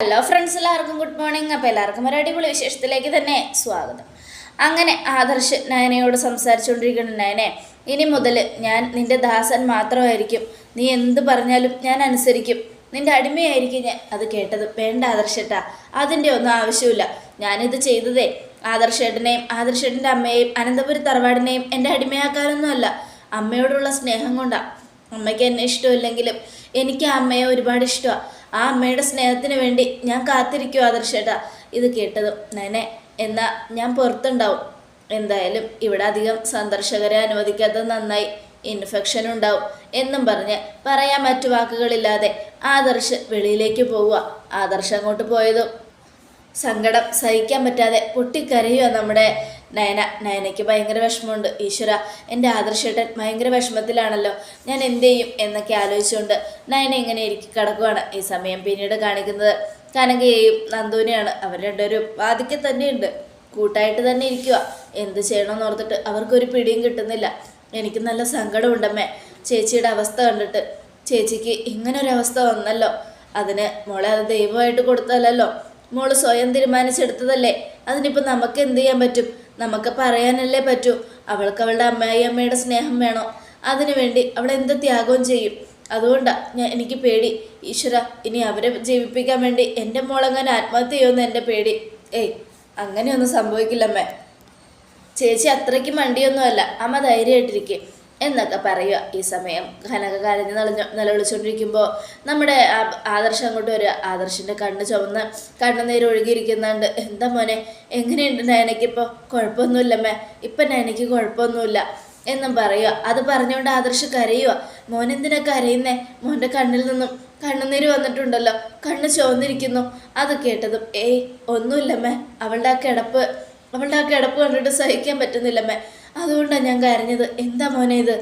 Hello friends എല്ലാവർക്കും good morning അപ്പോൾ എല്ലാവർക്കും ഒരു അടിപൊളി വിശേഷത്തിലേക്ക് തന്നെ സ്വാഗതം. അങ്ങനെ ആദർശ് നയനയോട് സംസാരിച്ചുകൊണ്ടിരിക്കുന്ന നയനെ ഇനി മുതൽ ഞാൻ നിന്റെ ദാസൻ മാത്രമായിരിക്കും. നീ എന്ത് പറഞ്ഞാലും ഞാൻ അനുസരിക്കും. നിന്റെ അടിമയായിരിക്കും ഞാൻ. അത് കേട്ടത് വേണ്ട ആദർശേട്ടാ. അതിന്റെ ഒന്നും ആവശ്യമില്ല. ഞാനിത് ചെയ്തതേ ആദർശേട്ടനെയും ആദർശേട്ടന്റെ അമ്മയെയും അനന്തപുരി തറവാടിനെയും എന്റെ അടിമയാക്കാനൊന്നുമല്ല. അമ്മയോടുള്ള സ്നേഹം കൊണ്ടാണ് അമ്മയ്ക്ക് എന്നെ ഇഷ്ടമില്ലെങ്കിലും എനിക്ക് അമ്മയെ ഒരുപാട് ഇഷ്ടമാണ് ആ അമ്മയുടെ സ്നേഹത്തിന് വേണ്ടി ഞാൻ കാത്തിരിക്കും ആദർശേട്ടാ. ഇത് കേട്ടതും നനെ എന്നാ ഞാൻ പുറത്തുണ്ടാവും. എന്തായാലും ഇവിടെ അധികം സന്ദർശകരെ അനുവദിക്കാത്തത് നന്നായി ഇൻഫെക്ഷൻ ഉണ്ടാവും എന്നും പറഞ്ഞ് പറയാൻ മറ്റു വാക്കുകളില്ലാതെ ആദർശ് വെളിയിലേക്ക് പോവുക ആദർശ് അങ്ങോട്ട് പോയതും സങ്കടം സഹിക്കാൻ പറ്റാതെ പൊട്ടിക്കരയുക നമ്മുടെ നയന. നയനയ്ക്ക് ഭയങ്കര വിഷമമുണ്ട്. ഈശ്വര എന്റെ ആദർശേട്ടൻ ഭയങ്കര വിഷമത്തിലാണല്ലോ. ഞാൻ എന്ത് ചെയ്യും എന്നൊക്കെ ആലോചിച്ചുകൊണ്ട് നയന ഇങ്ങനെ ഇരിക്കി കിടക്കുവാണ്. ഈ സമയം പിന്നീട് കാണിക്കുന്നത് കനകയെയും നന്ദുവിനെയാണ്. അവർ രണ്ടുപേരും വാദിക്കെ തന്നെയുണ്ട്. കൂട്ടായിട്ട് തന്നെ ഇരിക്കുക എന്ത് ചെയ്യണമെന്ന് ഓർത്തിട്ട് അവർക്കൊരു പിടിയും കിട്ടുന്നില്ല. എനിക്ക് നല്ല സങ്കടമുണ്ടമ്മേ. ചേച്ചിയുടെ അവസ്ഥ കണ്ടിട്ട്. ചേച്ചിക്ക് ഇങ്ങനൊരവസ്ഥ വന്നല്ലോ. അതിന് മോളെ അത് ദൈവമായിട്ട് കൊടുത്തല്ലോ മോൾ സ്വയം തീരുമാനിച്ചെടുത്തതല്ലേ? അതിനിപ്പോൾ നമുക്ക് എന്ത് ചെയ്യാൻ പറ്റും? നമുക്ക് പറയാനല്ലേ പറ്റൂ. അവൾക്ക് അവളുടെ അമ്മായി അമ്മയുടെ സ്നേഹം വേണോ. അതിനുവേണ്ടി അവൾ എന്ത് ത്യാഗവും ചെയ്യും. അതുകൊണ്ടാണ് ഞാൻ എനിക്ക് പേടി. ഈശ്വര ഇനി അവരെ ജീവിപ്പിക്കാൻ വേണ്ടി എന്റെ മോളങ്ങനെ ആത്മഹത്യ ചെയ്യുമെന്ന് എന്റെ പേടി. ഏയ് അങ്ങനെയൊന്നും സംഭവിക്കില്ലമ്മേ. ചേച്ചി അത്രയ്ക്ക് മണ്ടിയൊന്നുമല്ല. അമ്മ ധൈര്യമായിട്ടിരിക്കെ. എന്നൊക്കെ പറയുക ഈ സമയം. കനക നിളഞ്ഞ നിലവിളിച്ചുകൊണ്ടിരിക്കുമ്പോൾ നമ്മുടെ ആദർശം അങ്ങോട്ട് വരിക. ആദർശിന്റെ കണ്ണ് ചുവന്ന് കണ്ണുനീര് ഒഴുകിയിരിക്കുന്നുണ്ട് എന്താ മോനെ എങ്ങനെയുണ്ട് നയനയ്ക്കിപ്പോൾ കുഴപ്പമൊന്നുമില്ലമ്മേ. ഇപ്പം നയനയ്ക്ക് കുഴപ്പമൊന്നുമില്ല എന്നും പറയുക. അത് പറഞ്ഞുകൊണ്ട് ആദർശ് കരയുക. മോൻ എന്തിനാ കരയുന്നേ? മോന്റെ കണ്ണിൽ നിന്നും കണ്ണുനീര് വന്നിട്ടുണ്ടല്ലോ. കണ്ണ് ചുവന്നിരിക്കുന്നു. അത് കേട്ടതും ഏയ് ഒന്നുമില്ലമ്മേ. അവളുടെ ആ കിടപ്പ് അവളുടെ ആ കിടപ്പ് കണ്ടിട്ട് സഹിക്കാൻ പറ്റുന്നില്ലമ്മേ. അതുകൊണ്ടാണ് ഞാൻ കരഞ്ഞത്. എന്താ മോനെ ഇത്?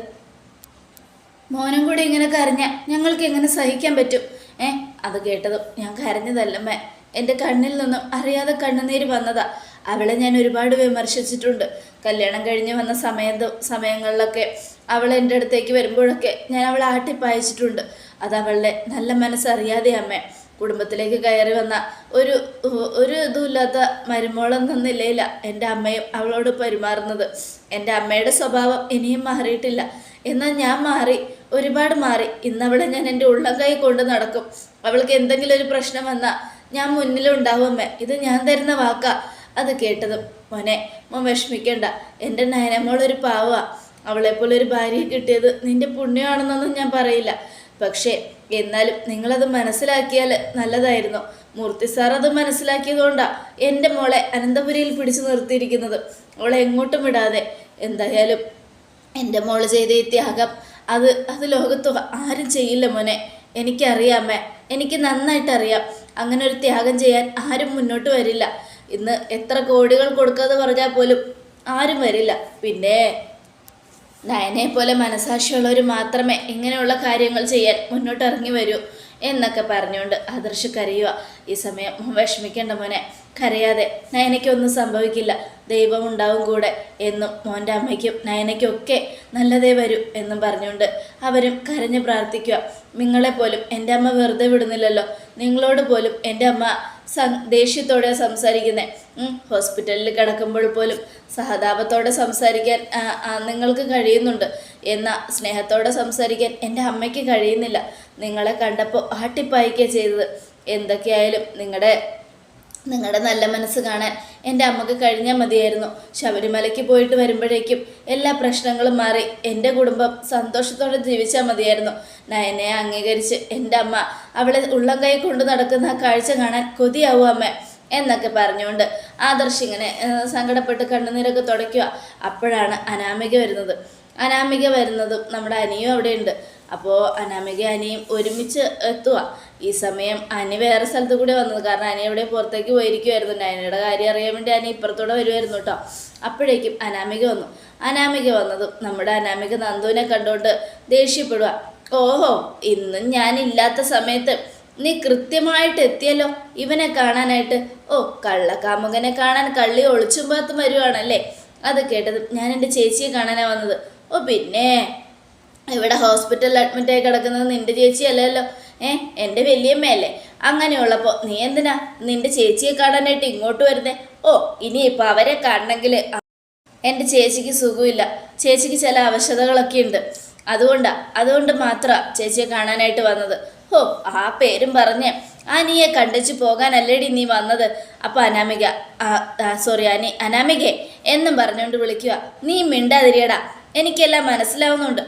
മോനും കൂടി ഇങ്ങനെ കരഞ്ഞ ഞങ്ങൾക്ക് എങ്ങനെ സഹിക്കാൻ പറ്റും? ഏ അത് കേട്ടതും ഞാൻ കരഞ്ഞതല്ലമ്മേ എന്റെ കണ്ണിൽ നിന്നും അറിയാതെ കണ്ണുനീര് വന്നതാ. അവളെ ഞാൻ ഒരുപാട് വിമർശിച്ചിട്ടുണ്ട്. കല്യാണം കഴിഞ്ഞ് വന്ന സമയത്ത് സമയങ്ങളിലൊക്കെ അവൾ എന്റെ അടുത്തേക്ക് വരുമ്പോഴൊക്കെ ഞാൻ അവളെ ആട്ടിപ്പായച്ചിട്ടുണ്ട്. അത് അവളുടെ നല്ല മനസ്സറിയാതെ അമ്മേ കുടുംബത്തിലേക്ക് കയറി വന്ന ഒരു ഒരു ഇതുമില്ലാത്ത മരുമോളെന്ന നിലയില എന്റെ അമ്മയും അവളോട് പെരുമാറുന്നത്. എന്റെ അമ്മയുടെ സ്വഭാവം ഇനിയും മാറിയിട്ടില്ല. എന്നാൽ ഞാൻ മാറി ഒരുപാട് മാറി. ഇന്നവളെ ഞാൻ എന്റെ ഉള്ളം കൈ കൊണ്ട് നടക്കും. അവൾക്ക് എന്തെങ്കിലും ഒരു പ്രശ്നം വന്നാൽ ഞാൻ മുന്നിലുണ്ടാവും ഇത് ഞാൻ തരുന്ന വാക്കാ. അത് കേട്ടതും മോനെ മോൻ വിഷമിക്കണ്ട. എന്റെ നയനമോളൊരു പാവാ. അവളെപ്പോലെ ഒരു ഭാര്യയെ കിട്ടിയത് നിന്റെ പുണ്യമാണെന്നൊന്നും ഞാൻ പറയില്ല. പക്ഷേ എന്നാലും നിങ്ങളത് മനസ്സിലാക്കിയാൽ നല്ലതായിരുന്നു. മൂർത്തി സാർ അത് മനസ്സിലാക്കിയതുകൊണ്ടാണ് എന്റെ മോളെ അനന്തപുരിയിൽ പിടിച്ചു നിർത്തിയിരിക്കുന്നത്. അവളെ എങ്ങോട്ടും വിടാതെ. എന്തായാലും എന്റെ മോൾ ചെയ്ത ഈ ത്യാഗം അത് അത് ലോകത്ത് ആരും ചെയ്യില്ല മോനെ. എനിക്കറിയാമേ. എനിക്ക് നന്നായിട്ടറിയാം. അങ്ങനെ ഒരു ത്യാഗം ചെയ്യാൻ ആരും മുന്നോട്ട് വരില്ല. ഇന്ന് എത്ര കോടികൾ കൊടുക്കാതെ പറഞ്ഞാൽ പോലും ആരും വരില്ല. പിന്നെ നയനെ പോലെ മനസാക്ഷിയുള്ളവർ മാത്രമേ ഇങ്ങനെയുള്ള കാര്യങ്ങൾ ചെയ്യാൻ മുന്നോട്ടിറങ്ങി വരൂ എന്നൊക്കെ പറഞ്ഞുകൊണ്ട് ആദർശ് കരയുക ഈ സമയം വിഷമിക്കേണ്ട മോനെ. കരയാതെ നയനയ്ക്കൊന്നും സംഭവിക്കില്ല. ദൈവം ഉണ്ടാവും കൂടെ എന്നും മോന്റെ അമ്മയ്ക്കും നയനയ്ക്കൊക്കെ നല്ലതേ വരൂ എന്നും പറഞ്ഞുകൊണ്ട് അവരും കരഞ്ഞ് പ്രാർത്ഥിക്കുക. നിങ്ങളെപ്പോലും എന്റെ അമ്മ വെറുതെ വിടുന്നില്ലല്ലോ. നിങ്ങളോട് പോലും എന്റെ അമ്മ സ ദേഷ്യത്തോടെ സംസാരിക്കുന്നത് ഹോസ്പിറ്റലിൽ കിടക്കുമ്പോൾ പോലും സഹതാപത്തോടെ സംസാരിക്കാൻ നിങ്ങൾക്ക് കഴിയുന്നുണ്ട്. എന്നാൽ സ്നേഹത്തോടെ സംസാരിക്കാൻ എന്റെ അമ്മയ്ക്ക് കഴിയുന്നില്ല. നിങ്ങളെ കണ്ടപ്പോൾ ആട്ടിപ്പായിക്കുക ചെയ്തത്. എന്തൊക്കെയായാലും നിങ്ങളുടെ നിങ്ങളുടെ നല്ല മനസ്സ് കാണാൻ എന്റെ അമ്മയ്ക്ക് കഴിഞ്ഞാൽ മതിയായിരുന്നു. ശബരിമലയ്ക്ക് പോയിട്ട് വരുമ്പോഴേക്കും എല്ലാ പ്രശ്നങ്ങളും മാറി. എന്റെ കുടുംബം സന്തോഷത്തോടെ ജീവിച്ചാൽ മതിയായിരുന്നു. നയനെ അംഗീകരിച്ച് എന്റെ അമ്മ അവളെ ഉള്ളം കൈ കൊണ്ട് നടക്കുന്ന കാഴ്ച കാണാൻ കൊതിയാവും അമ്മ എന്നൊക്കെ പറഞ്ഞുകൊണ്ട് ആദർശ് ഇങ്ങനെ സങ്കടപ്പെട്ട് കണ്ണുനീരൊക്കെ തുടയ്ക്കുക. അപ്പോഴാണ് അനാമിക വരുന്നത്. അനാമിക വരുന്നതും നമ്മുടെ അനിയും അവിടെയുണ്ട്. അപ്പോൾ അനാമിക അനിയും ഒരുമിച്ച് എത്തുക ഈ സമയം അനി വേറെ സ്ഥലത്ത് കൂടെ വന്നത്. കാരണം അനി എവിടെ പുറത്തേക്ക് പോയിരിക്കുമായിരുന്നു അനിയുടെ കാര്യം അറിയാൻ വേണ്ടി അനി ഇപ്പുറത്തൂടെ വരുമായിരുന്നു കേട്ടോ അപ്പോഴേക്കും അനാമിക വന്നു. അനാമിക വന്നതും നമ്മുടെ അനാമിക നന്ദുവിനെ കണ്ടുകൊണ്ട് ദേഷ്യപ്പെടുക ഓഹോ ഇന്നും ഞാനില്ലാത്ത സമയത്ത് നീ കൃത്യമായിട്ട് എത്തിയല്ലോ. ഇവനെ കാണാനായിട്ട്. ഓ കള്ളക്കാമുകനെ കാണാൻ കള്ളി ഒളിച്ചും പാത്തും വരുവാണല്ലേ? അത് കേട്ടത് ഞാൻ എന്റെ ചേച്ചിയെ കാണാനാണ് വന്നത്. ഓ പിന്നെ? ഇവിടെ ഹോസ്പിറ്റലിൽ അഡ്മിറ്റായി കിടക്കുന്നത് നിന്റെ ചേച്ചി ചേച്ചിയല്ലല്ലോ ഏ എന്റെ വലിയമ്മയല്ലേ അങ്ങനെയുള്ളപ്പോൾ നീ എന്തിനാ നിന്റെ ചേച്ചിയെ കാണാനായിട്ട് ഇങ്ങോട്ട് വരുന്നേ? ഓ ഇനിയിപ്പോൾ അവരെ കാണണമെങ്കിൽ എന്റെ ചേച്ചിക്ക് സുഖമില്ല. ചേച്ചിക്ക് ചില അവശതകളൊക്കെ ഉണ്ട്. അതുകൊണ്ടാ അതുകൊണ്ട് മാത്രമാണ് ചേച്ചിയെ കാണാനായിട്ട് വന്നത്. ഓ ആ പേരും പറഞ്ഞ് നീയെ കണ്ടിച്ച് പോകാനല്ലേടി നീ വന്നത്? അപ്പോൾ അനാമിക സോറി അനി അനാമികെ എന്നും പറഞ്ഞുകൊണ്ട് വിളിക്കുക നീ മിണ്ടാതിരിയടാ. എനിക്കെല്ലാം മനസ്സിലാവുന്നുണ്ട്.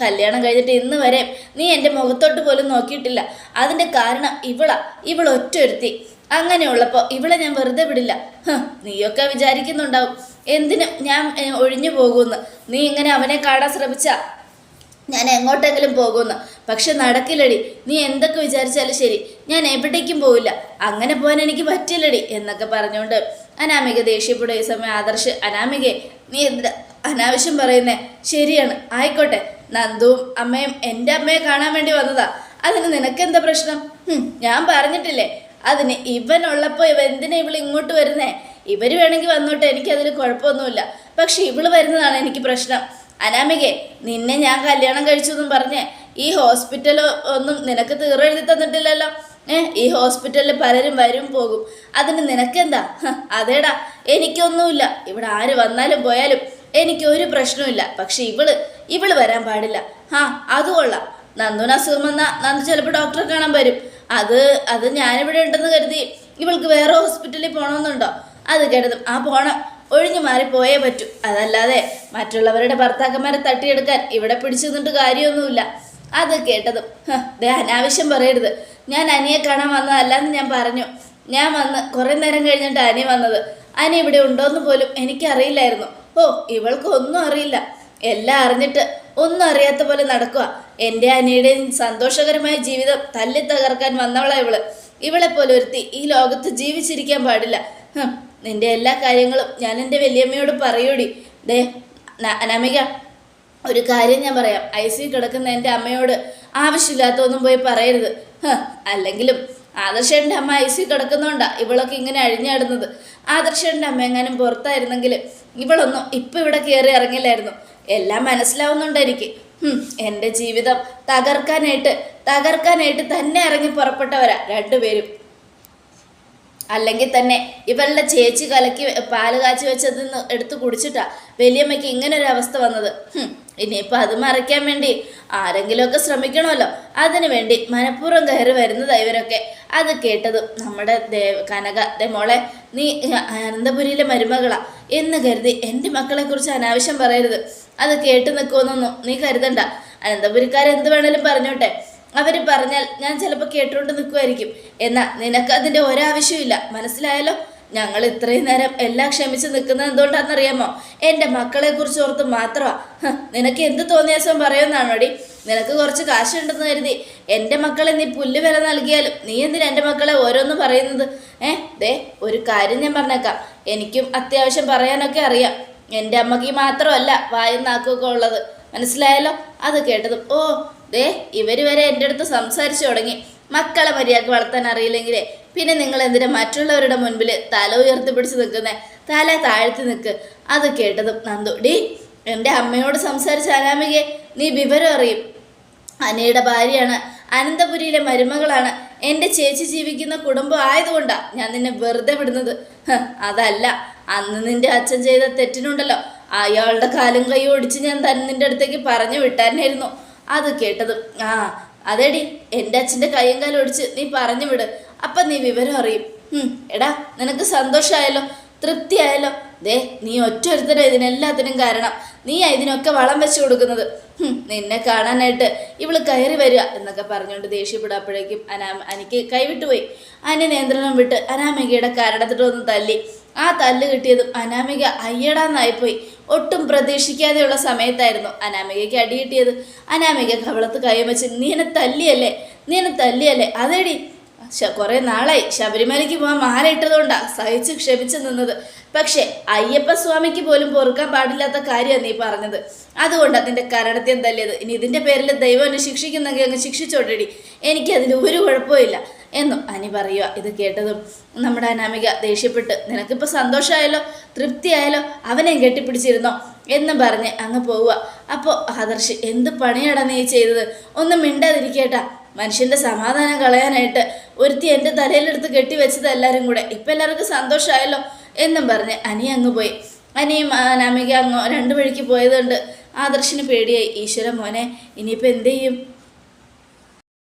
കല്യാണം കഴിഞ്ഞിട്ട് ഇന്ന് വരെ നീ എന്റെ മുഖത്തോട്ട് പോലും നോക്കിയിട്ടില്ല. അതിന്റെ കാരണം ഇവളാ ഇവൾ ഒറ്റൊരുത്തി. അങ്ങനെയുള്ളപ്പോൾ ഇവളെ ഞാൻ വെറുതെ വിടില്ല. നീയൊക്കെ വിചാരിക്കുന്നുണ്ടാവും. എന്തിനു ഞാൻ ഒഴിഞ്ഞു പോകുമെന്ന്? നീ ഇങ്ങനെ അവനെ കാണാൻ ശ്രമിച്ച? ഞാൻ എങ്ങോട്ടെങ്കിലും പോകുമെന്ന്. പക്ഷെ നടക്കില്ലടി. നീ എന്തൊക്കെ വിചാരിച്ചാലും ശരി. ഞാൻ എവിടേക്കും പോവില്ല. അങ്ങനെ പോകാൻ എനിക്ക് പറ്റില്ലടി എന്നൊക്കെ പറഞ്ഞുകൊണ്ട് അനാമിക ദേഷ്യപ്പെടുക ഈ സമയം ആദർശ് അനാമികയെ നീ എന്താ അനാവശ്യം പറയുന്നേ. ശരിയാണ്. ആയിക്കോട്ടെ. നന്ദുവും അമ്മയും എന്റെ അമ്മയെ കാണാൻ വേണ്ടി വന്നതാ. അതിന് നിനക്കെന്താ പ്രശ്നം? ഞാൻ പറഞ്ഞിട്ടില്ലേ. അതിന് ഇവനുള്ളപ്പോൾ ഇവ എന്തിനാ ഇവൾ ഇങ്ങോട്ട് വരുന്നേ? ഇവർ വേണമെങ്കിൽ വന്നോട്ടെ. എനിക്കതിൽ കുഴപ്പമൊന്നുമില്ല. പക്ഷെ ഇവൾ വരുന്നതാണ് എനിക്ക് പ്രശ്നം. അനാമികെ നിന്നെ ഞാൻ കല്യാണം കഴിച്ചു എന്നും പറഞ്ഞേ. ഈ ഹോസ്പിറ്റൽ ഒന്നും നിനക്ക് തീറെഴുതി തന്നിട്ടില്ലല്ലോ? ഏഹ് ഈ ഹോസ്പിറ്റലിൽ പലരും വരും പോകും. അതിന് നിനക്കെന്താ? അതേടാ. എനിക്കൊന്നുമില്ല. ഇവിടെ ആര് വന്നാലും പോയാലും എനിക്ക് ഒരു പ്രശ്നവുമില്ല. പക്ഷെ ഇവൾ ഇവൾ വരാൻ പാടില്ല. ആ അത് കൊള്ളാം. നന്ദുന് അസുഖം വന്നാൽ നന്ദു ചിലപ്പോൾ ഡോക്ടറെ കാണാൻ വരും. അത് അത് ഞാനിവിടെ ഉണ്ടെന്ന് കരുതി ഇവൾക്ക് വേറെ ഹോസ്പിറ്റലിൽ പോകണമെന്നുണ്ടോ അത് കേട്ടതും ആ പോണം. ഒഴിഞ്ഞു മാറി പോയേ പറ്റൂ. അതല്ലാതെ മറ്റുള്ളവരുടെ ഭർത്താക്കന്മാരെ തട്ടിയെടുക്കാൻ ഇവിടെ പിടിച്ചു നിന്നിട്ട് കാര്യമൊന്നുമില്ല. അത് കേട്ടതും. "ഹ, ദേ അനാവശ്യം പറയരുത്. ഞാൻ അനിയെ കാണാൻ വന്നതല്ലെന്ന് ഞാൻ പറഞ്ഞു. ഞാൻ വന്ന് കുറേ നേരം കഴിഞ്ഞിട്ട് അനി വന്നത്. അനി ഇവിടെ ഉണ്ടോയെന്ന് പോലും എനിക്കറിയില്ലായിരുന്നു. ഓ ഇവൾക്ക് ഒന്നും അറിയില്ല. എല്ലാം അറിഞ്ഞിട്ട് ഒന്നും അറിയാത്ത പോലെ നടക്കുക എന്റെ അനിയുടെയും സന്തോഷകരമായ ജീവിതം തല്ലി തകർക്കാൻ വന്നവളാ ഇവൾ. ഇവളെ പോലെ ഒരുത്തി ഈ ലോകത്ത് ജീവിച്ചിരിക്കാൻ പാടില്ല. നിന്റെ എല്ലാ കാര്യങ്ങളും ഞാൻ എന്റെ വലിയമ്മയോട് പറയൂടി. ദേ അനമിക ഒരു കാര്യം ഞാൻ പറയാം. ഐ സി കിടക്കുന്ന എന്റെ അമ്മയോട് ആവശ്യമില്ലാത്തൊന്നും പോയി പറയരുത്. അല്ലെങ്കിലും ആദർശേന്റെ അമ്മ ഐ സി കിടക്കുന്നോണ്ടാ ഇവളൊക്കെ ഇങ്ങനെ അഴിഞ്ഞാടുന്നത്. ആദർശേന്റെ അമ്മ എങ്ങാനും പുറത്തായിരുന്നെങ്കിൽ ഇവളൊന്നും ഇപ്പം ഇവിടെ കയറി ഇറങ്ങില്ലായിരുന്നു. എല്ലാം മനസ്സിലാവുന്നുണ്ട് എനിക്ക്. എന്റെ ജീവിതം തകർക്കാനായിട്ട് തകർക്കാനായിട്ട് തന്നെ ഇറങ്ങി പുറപ്പെട്ടവരാ രണ്ടുപേരും. അല്ലെങ്കിൽ തന്നെ ഇവളുടെ ചേച്ചി കലക്കി പാൽ കാച്ചി വെച്ചതിൽ നിന്ന് എടുത്ത് കുടിച്ചിട്ടാ വലിയമ്മയ്ക്ക് ഇങ്ങനെ ഒരു അവസ്ഥ വന്നത്. ഇനിയിപ്പോൾ അത് മറയ്ക്കാൻ വേണ്ടി ആരെങ്കിലുമൊക്കെ ശ്രമിക്കണമല്ലോ. അതിനു വേണ്ടി മനഃപൂർവം കയറി വരുന്നതാ ഇവരൊക്കെ. അത് കേട്ടതും നമ്മുടെ ദേവ കനക മോളെ നീ അനന്തപുരിയിലെ മരുമകളാ എന്ന് കരുതി എന്റെ മക്കളെക്കുറിച്ച് അനാവശ്യം പറയരുത്. അത് കേട്ട് നിൽക്കുമെന്നൊന്നും നീ കരുതണ്ട. അനന്തപുരിക്കാരെന്ത് വേണേലും പറഞ്ഞോട്ടെ. അവർ പറഞ്ഞാൽ ഞാൻ ചിലപ്പോൾ കേട്ടുകൊണ്ട് നിൽക്കുമായിരിക്കും എന്നാൽ നിനക്ക് അതിന്റെ ഒരാവശ്യമില്ല മനസ്സിലായല്ലോ? ഞങ്ങൾ ഇത്രയും നേരം എല്ലാം ക്ഷമിച്ച് നിൽക്കുന്നത് എന്തുകൊണ്ടാണെന്നറിയാമോ? എന്റെ മക്കളെക്കുറിച്ച് ഓർത്ത് മാത്രമാണ് നിനക്ക് എന്ത് തോന്നിയാസം പറയുമെന്നാണോടി? നിനക്ക് കുറച്ച് കാശുണ്ടെന്ന് കരുതി. എന്റെ മക്കളെ നീ പുല്ല് വില നൽകിയാലും നീ എന്തിനാ എന്റെ മക്കളെ ഓരോന്ന് പറയുന്നത്? ഏ ദേ ഒരു കാര്യം ഞാൻ പറഞ്ഞേക്കാം. എനിക്കും അത്യാവശ്യം പറയാനൊക്കെ അറിയാം. എന്റെ അമ്മയ്ക്ക് മാത്രമല്ല വായും നാക്കുമൊക്കെ ഉള്ളത്. മനസ്സിലായല്ലോ? അത് കേട്ടതും ഓ ദേ ഇവർ വരെ എന്റെ അടുത്ത് സംസാരിച്ചു തുടങ്ങി. മക്കളെ മര്യാദയ്ക്ക് വളർത്താൻ അറിയില്ലെങ്കിൽ പിന്നെ നിങ്ങൾ എന്തിനാ മറ്റുള്ളവരുടെ മുൻപിൽ തല ഉയർത്തി പിടിച്ച് നിൽക്കുന്നേ? തല താഴ്ത്തി നിൽക്ക് അത് കേട്ടതും നന്ദു. ഡീ എന്റെ അമ്മയോട് സംസാരിച്ച അനാമികയെ നീ വിവരം അറിയും. അനയുടെ ഭാര്യയാണ് അനന്തപുരിയിലെ മരുമകളാണ്. എന്റെ ചേച്ചി ജീവിക്കുന്ന കുടുംബം ആയതുകൊണ്ടാണ് ഞാൻ നിന്നെ വെറുതെ വിടുന്നത്. അതല്ല. അന്ന് നിന്റെ അച്ഛൻ ചെയ്ത തെറ്റിനുണ്ടല്ലോ. അയാളുടെ കാലും കൈ ഒടിച്ച് ഞാൻ തന്നെ നിന്റെ അടുത്തേക്ക് പറഞ്ഞു വിട്ടാനായിരുന്നു അത് കേട്ടതും ആ അതെടി എന്റെ അച്ഛന്റെ കൈയും കാലം ഒടിച്ച് നീ പറഞ്ഞു വിട്. അപ്പം നീ വിവരം അറിയും. എടാ നിനക്ക് സന്തോഷമായല്ലോ തൃപ്തിയായല്ലോ. ദേ നീ ഒറ്റ ഒരുത്തരം ഇതിനെല്ലാത്തിനും കാരണം. നീ ഇതിനൊക്കെ വളം വെച്ച് കൊടുക്കുന്നത്. നിന്നെ കാണാനായിട്ട് ഇവൾ കയറി വരിക എന്നൊക്കെ പറഞ്ഞുകൊണ്ട് ദേഷ്യപ്പെടാപ്പോഴേക്കും അനാ അനിക്ക് കൈവിട്ടുപോയി. അനി നിയന്ത്രണം വിട്ട് അനാമികയുടെ കരടത്തിട്ടൊന്ന് തല്ലി. ആ തല്ല് കിട്ടിയതും അനാമിക അയ്യടാന്നായിപ്പോയി. ഒട്ടും പ്രതീക്ഷിക്കാതെയുള്ള സമയത്തായിരുന്നു അനാമികയ്ക്ക് അടി കിട്ടിയത്. അനാമിക കവളത്ത് കൈവച്ച് നീ തല്ലിയല്ലേ? നീ എന്നെ തല്ലിയല്ലേ? അതേടി കുറെ നാളായി. ശബരിമലയ്ക്ക് പോകാൻ മാല ഇട്ടതുകൊണ്ടാ സഹിച്ച് ക്ഷമിച്ചു നിന്നത്. പക്ഷെ അയ്യപ്പ സ്വാമിക്ക് പോലും പൊറുക്കാൻ പാടില്ലാത്ത കാര്യമാണ് നീ പറഞ്ഞത്. അതുകൊണ്ടാണ് നിന്റെ കരണത്യം തല്ലിയത്. ഇനി ഇതിന്റെ പേരിൽ ദൈവം എന്നെ ശിക്ഷിക്കുന്നെങ്കിൽ അങ്ങ് ശിക്ഷിച്ചോട്ടടി. എനിക്ക് അതിന് ഒരു കുഴപ്പമില്ല എന്നും അനി പറയുക ഇത് കേട്ടതും. നമ്മുടെ അനാമിക ദേഷ്യപ്പെട്ട് നിനക്കിപ്പോൾ സന്തോഷമായല്ലോ? തൃപ്തിയായാലോ അവനെ കെട്ടിപ്പിടിച്ചിരുന്നോ? എന്ന് പറഞ്ഞ് അങ്ങ് പോവുക അപ്പോൾ ആദർശ് എന്ത് പണിയാടാ നീ ചെയ്തത്? ഒന്നും മിണ്ടാതിരിക്കേട്ടാ. മനുഷ്യന്റെ സമാധാനം കളയാനായിട്ട് ഒരുത്തി എന്റെ തലയിലെടുത്ത് കെട്ടിവെച്ചത് എല്ലാവരും കൂടെ. ഇപ്പം എല്ലാവർക്കും സന്തോഷമായല്ലോ എന്നും പറഞ്ഞ് അനി അങ്ങ് പോയി. അനിയും അനാമിക അങ്ങ് രണ്ടു വഴിക്ക് പോയതുകൊണ്ട് ആദർശിന് പേടിയായി. ഈശ്വര മോനെ ഇനിയിപ്പോൾ എന്ത് ചെയ്യും?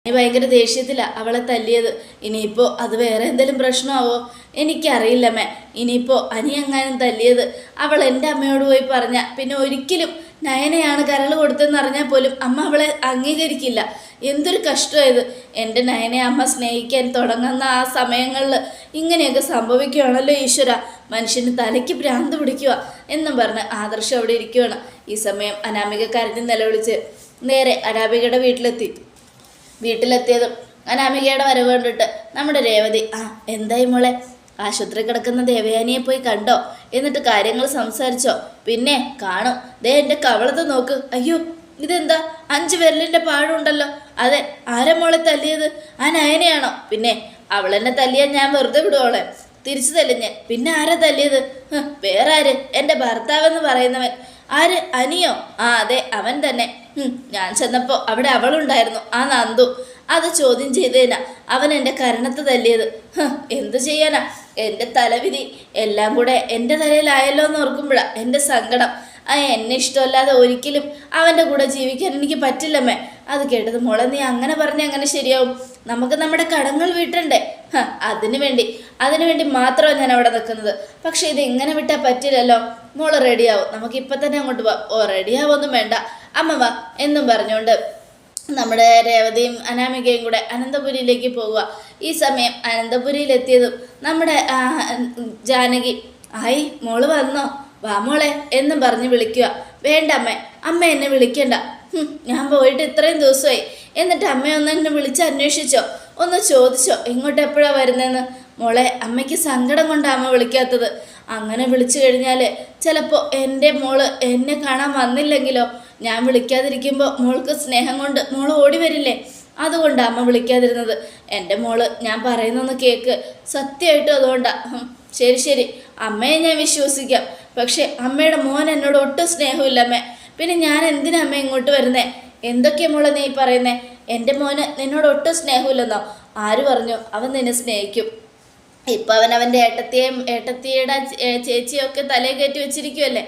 അനി ഭയങ്കര ദേഷ്യത്തിലാണ് അവളെ തല്ലിയത്. ഇനിയിപ്പോൾ അത് വേറെ എന്തെങ്കിലും പ്രശ്നമാവോ? എനിക്കറിയില്ലമ്മേ ഇനിയിപ്പോൾ അനി എങ്ങാനും തല്ലിയത് അവൾ എന്റെ അമ്മയോട് പോയി പറഞ്ഞ. പിന്നെ ഒരിക്കലും നയനയാണ് കരൾ കൊടുത്തതെന്ന് അറിഞ്ഞാൽ പോലും അമ്മ അവളെ അംഗീകരിക്കില്ല. എന്തൊരു കഷ്ടമായത് എന്റെ നയനെ അമ്മ സ്നേഹിക്കാൻ തുടങ്ങുന്ന ആ സമയങ്ങളിൽ ഇങ്ങനെയൊക്കെ സംഭവിക്കുകയാണല്ലോ ഈശ്വര. മനുഷ്യന് തലയ്ക്ക് ഭ്രാന്ത് പിടിക്കുക എന്നും പറഞ്ഞ് ആദർശം അവിടെ ഇരിക്കുകയാണ്. ഈ സമയം അനാമിക നിലവിളിച്ച് നേരെ അനാമികയുടെ വീട്ടിലെത്തി. വീട്ടിലെത്തിയതും അനാമികയുടെ വരവ് കണ്ടിട്ട് നമ്മുടെ രേവതി ആ എന്തായി മോളെ? ആശുപത്രി കിടക്കുന്ന ദേവയാനിയെ പോയി കണ്ടോ? എന്നിട്ട് കാര്യങ്ങൾ സംസാരിച്ചോ? പിന്നെ കാണും. ദേ എന്റെ കവളത്ത് നോക്ക്. അയ്യോ ഇതെന്താ? അഞ്ച് വിരലിന്റെ പാടുണ്ടല്ലോ. അതെ ആരെ മോളെ തല്ലിയത്? ആ നയനയാണോ? പിന്നെ അവളെന്നെ തല്ലിയാൽ ഞാൻ വെറുതെ വിടുവോളെ. തിരിച്ചു തല്ലിഞ്ഞ് പിന്നെ ആരാ തല്ലിയത്? വേറെ ആര് എന്റെ ഭർത്താവെന്ന് പറയുന്നവൻ. ആര്? അനിയോ? ആ അതെ അവൻ തന്നെ. ഞാൻ ചെന്നപ്പോൾ അവിടെ അവളുണ്ടായിരുന്നു. ആ നന്ദു. അത് ചോദ്യം ചെയ്തേനാ. അവൻ എന്റെ കരണത്ത് തല്ലിയത്. എന്തു ചെയ്യാനാ? എന്റെ തലവിധി എല്ലാം കൂടെ എന്റെ തലയിലായല്ലോ എന്ന് ഓർക്കുമ്പോഴാ എന്റെ സങ്കടം. ആ എന്നെ ഇഷ്ടമല്ലാതെ ഒരിക്കലും അവന്റെ കൂടെ ജീവിക്കാൻ എനിക്ക് പറ്റില്ലമ്മേ അത് കേട്ടത് മോളെ നീ അങ്ങനെ പറഞ്ഞാൽ അങ്ങനെ ശരിയാവും. നമുക്ക് നമ്മുടെ കടങ്ങൾ വീട്ടണ്ടേ? അതിനു വേണ്ടി. അതിനു വേണ്ടി മാത്രമാണ് ഞാൻ അവിടെ നിൽക്കുന്നത്. പക്ഷെ ഇത് എങ്ങനെ വിട്ടാൽ പറ്റില്ലല്ലോ. മോൾ റെഡിയാവും നമുക്ക് ഇപ്പം തന്നെ അങ്ങോട്ട് പോവാം ഓ റെഡിയാവൊന്നും വേണ്ട. അമ്മ വാ എന്നും പറഞ്ഞുകൊണ്ട് നമ്മുടെ രേവതിയും അനാമികയും കൂടെ അനന്തപുരിയിലേക്ക് പോവുക. ഈ സമയം അനന്തപുരിയിലെത്തിയതും നമ്മുടെ ജാനകി. ആയി മോൾ വന്നോ? വാ മോളെ എന്നും പറഞ്ഞ് വിളിക്കുക വേണ്ട അമ്മേ അമ്മ എന്നെ വിളിക്കണ്ട. ഞാൻ പോയിട്ട് ഇത്രയും ദിവസമായി. എന്നിട്ട് അമ്മയൊന്ന് എന്നെ വിളിച്ച് അന്വേഷിച്ചോ? ഒന്ന് ചോദിച്ചോ? ഇങ്ങോട്ട് എപ്പോഴാ വരുന്നതെന്ന് മോളെ അമ്മയ്ക്ക് സങ്കടം കൊണ്ടാണ് അമ്മ വിളിക്കാത്തത്. അങ്ങനെ വിളിച്ചു കഴിഞ്ഞാൽ ചിലപ്പോൾ എന്റെ മോൾ എന്നെ കാണാൻ വന്നില്ലെങ്കിലോ? ഞാൻ വിളിക്കാതിരിക്കുമ്പോൾ മോൾക്ക് സ്നേഹം കൊണ്ട് മോൾ ഓടി വരില്ലേ? അതുകൊണ്ടാണ് അമ്മ വിളിക്കാതിരുന്നത്. എന്റെ മോൾ ഞാൻ പറയുന്നൊന്ന് കേക്ക്. സത്യമായിട്ടും അതുകൊണ്ടാണ് ശരി ശരി. അമ്മയെ ഞാൻ വിശ്വസിക്കാം. പക്ഷേ അമ്മയുടെ മോൻ എന്നോട് ഒട്ടും സ്നേഹമില്ല പിന്നെ ഞാൻ എന്തിനാ അമ്മ ഇങ്ങോട്ട് വരുന്നേ? എന്തൊക്കെയാ മോളെ നീ പറയുന്നേ? എന്റെ മോന് നിന്നോട് ഒട്ടും സ്നേഹമില്ലെന്നോ? ആര് പറഞ്ഞു? അവൻ നിന്നെ സ്നേഹിക്കും. ഇപ്പം അവൻ അവന്റെ ഏട്ടത്തിയേയും ഏട്ടത്തിയുടെ ചേച്ചിയൊക്കെ തലേ കയറ്റി വെച്ചിരിക്കുമല്ലേ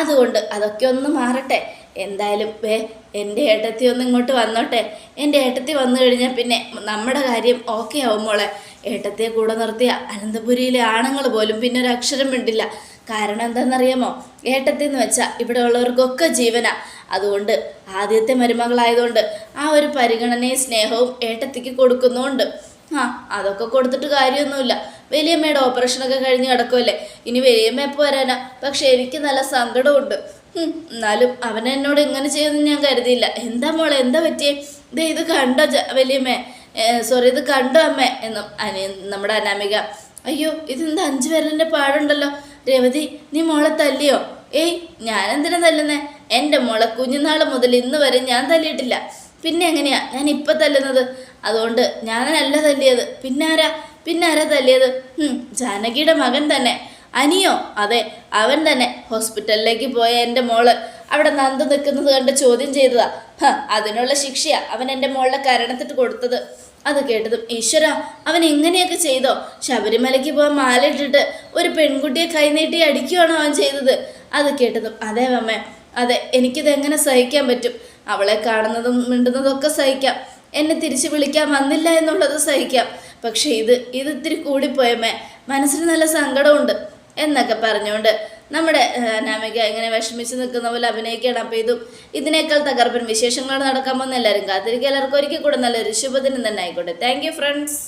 അതുകൊണ്ട് അതൊക്കെ ഒന്ന് മാറട്ടെ. എന്തായാലും വേ എന്റെ ഏട്ടത്തി ഒന്ന് ഇങ്ങോട്ട് വന്നോട്ടെ. എന്റെ ഏട്ടത്തി വന്നു കഴിഞ്ഞാൽ പിന്നെ നമ്മുടെ കാര്യം ഓക്കെ ആവും മോളെ. ഏട്ടത്തിയെ കൂടെ നിർത്തിയ അനന്തപുരിയിലെ ആണുങ്ങൾ പോലും പിന്നെ ഒരു അക്ഷരം മിണ്ടില്ല. കാരണം എന്താണെന്നറിയാമോ? ഏട്ടത്തി എന്ന് വെച്ചാൽ ഇവിടെ ഉള്ളവർക്കൊക്കെ ജീവനാ. അതുകൊണ്ട് ആദ്യത്തെ മരുമകളായതുകൊണ്ട് ആ ഒരു പരിഗണനയും സ്നേഹവും ഏട്ടത്തിക്ക് കൊടുക്കുന്നുമുണ്ട് ആ അതൊക്കെ കൊടുത്തിട്ട് കാര്യമൊന്നുമില്ല. വലിയമ്മയുടെ ഓപ്പറേഷനൊക്കെ കഴിഞ്ഞ് കിടക്കുമല്ലേ ഇനി വലിയമ്മ എപ്പോൾ വരാനാ? പക്ഷെ എനിക്ക് നല്ല സങ്കടമുണ്ട്. എന്നാലും അവൻ എന്നോട് ഇങ്ങനെ ചെയ്യുമെന്ന് ഞാൻ കരുതിയില്ല. എന്താ മോളെ എന്താ പറ്റിയേ? ദേ ഇത് കണ്ടോ വലിയമ്മേ? സോറി ഇത് കണ്ടോ അമ്മേ? എന്നും അനി നമ്മുടെ അനാമിക അയ്യോ ഇതെന്താ അഞ്ചു വിരലിന്റെ പാടുണ്ടല്ലോ? രവതി നീ മോളെ തല്ലിയോ? ഏയ് ഞാൻ എന്തിനാ തല്ലുന്നേ? എന്റെ മോളെ കുഞ്ഞുനാൾ മുതൽ ഇന്ന് വരെ ഞാൻ തല്ലിയിട്ടില്ല. പിന്നെ എങ്ങനെയാ? ഞാൻ ഇപ്പം തല്ലുന്നത്? അതുകൊണ്ട് ഞാനല്ല തല്ലിയത്. പിന്നാരാ പിന്നാരാ തല്ലിയത്? ജാനകിയുടെ മകൻ തന്നെ. അനിയോ? അതെ അവൻ തന്നെ. ഹോസ്പിറ്റലിലേക്ക് പോയ എന്റെ മോൾ. അവിടെ നന്ദു നിൽക്കുന്നത് കണ്ട് ചോദ്യം ചെയ്തതാ. അതിനുള്ള ശിക്ഷയാ അവൻ എന്റെ മോളുടെ കരണത്തിട്ട് കൊടുത്തത്. അത് കേട്ടതും ഈശ്വര അവൻ എങ്ങനെയൊക്കെ ചെയ്തോ? ശബരിമലയ്ക്ക് പോകാൻ മാലയിട്ടിട്ട് ഒരു പെൺകുട്ടിയെ കൈനീട്ടി അടിക്കുകയാണോ അവൻ ചെയ്തത്? അത് കേട്ടതും അതെ അമ്മ അതെ എനിക്കിത് എങ്ങനെ സഹിക്കാൻ പറ്റും? അവളെ കാണുന്നതും മിണ്ടുന്നതും ഒക്കെ സഹിക്കാം. എന്നെ തിരിച്ചു വിളിക്കാൻ വന്നില്ല എന്നുള്ളത് സഹിക്കാം. പക്ഷേ ഇത് ഇത് ഇത്തിരി കൂടിപ്പോയമ്മേ മനസ്സിന് നല്ല സങ്കടമുണ്ട് എന്നൊക്കെ പറഞ്ഞുകൊണ്ട് നമ്മുടെ നാമിക ഇങ്ങനെ വിഷമിച്ച് നിൽക്കുന്ന പോലെ അഭിനയിക്കണം അപ്പോൾ ഇതും ഇതിനേക്കാൾ തകർപ്പൻ വിശേഷങ്ങൾ നടക്കാൻ എല്ലാവരും കാത്തിരിക്കുക. എല്ലാവർക്കും ഒരിക്കൽ കൂടെ നല്ലൊരു ശുഭദിനം തന്നെ ആയിക്കോട്ടെ. Thank friends